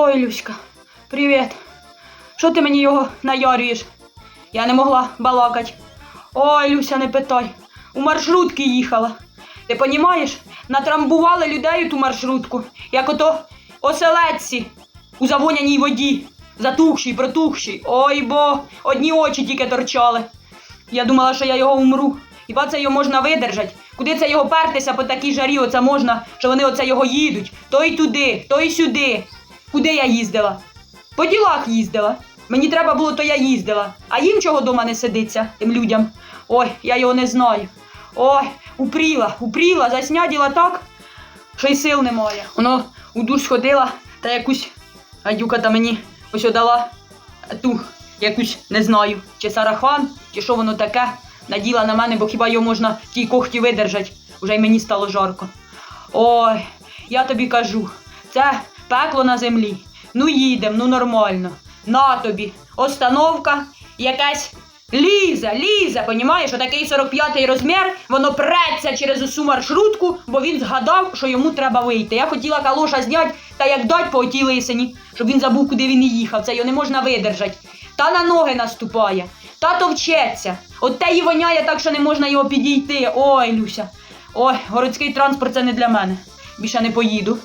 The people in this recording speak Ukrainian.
Ой, Люська, привіт. Що ти мені його наярюєш? Я не могла балакать. Ой, Люся, не питай. У маршрутки їхала. Ти понімаєш? Натрамбували людей у ту маршрутку, як ото оселедці у завоняній воді. Затухші, протухші. Ой бо, одні очі тільки торчали. Я думала, що я його умру. Хіба це його можна видержать? Куди це його пертися по такій жарі? Оце можна, що вони оце його їдуть. То й туди, то й сюди. Куди я їздила? По ділах їздила. Мені треба було, то я їздила. А їм чого дома не сидиться, тим людям. Ой, я його не знаю. Ой, упріла, упріла, засняділа так, що й сил немає. Воно у душ сходила та якусь гадюка та мені ось дала ту якусь не знаю, чи сарафан, чи що воно таке. Наділа на мене, бо хіба його можна в тій когті видержать. Уже й мені стало жарко. Ой, я тобі кажу, це пекло на землі. Ну їдем, ну нормально. На тобі. Остановка, якась ліза, ліза, понімаєш, отакий 45-й розмір, воно преться через усю маршрутку, бо він згадав, що йому треба вийти. Я хотіла калоша зняти та як дать по отій лисині, щоб він забув, куди він і їхав. Це його не можна видержати. Та на ноги наступає, та товчеться. От те й воняє так, що не можна його підійти. Ой, Люся. Ой, городський транспорт це не для мене. Більше не поїду.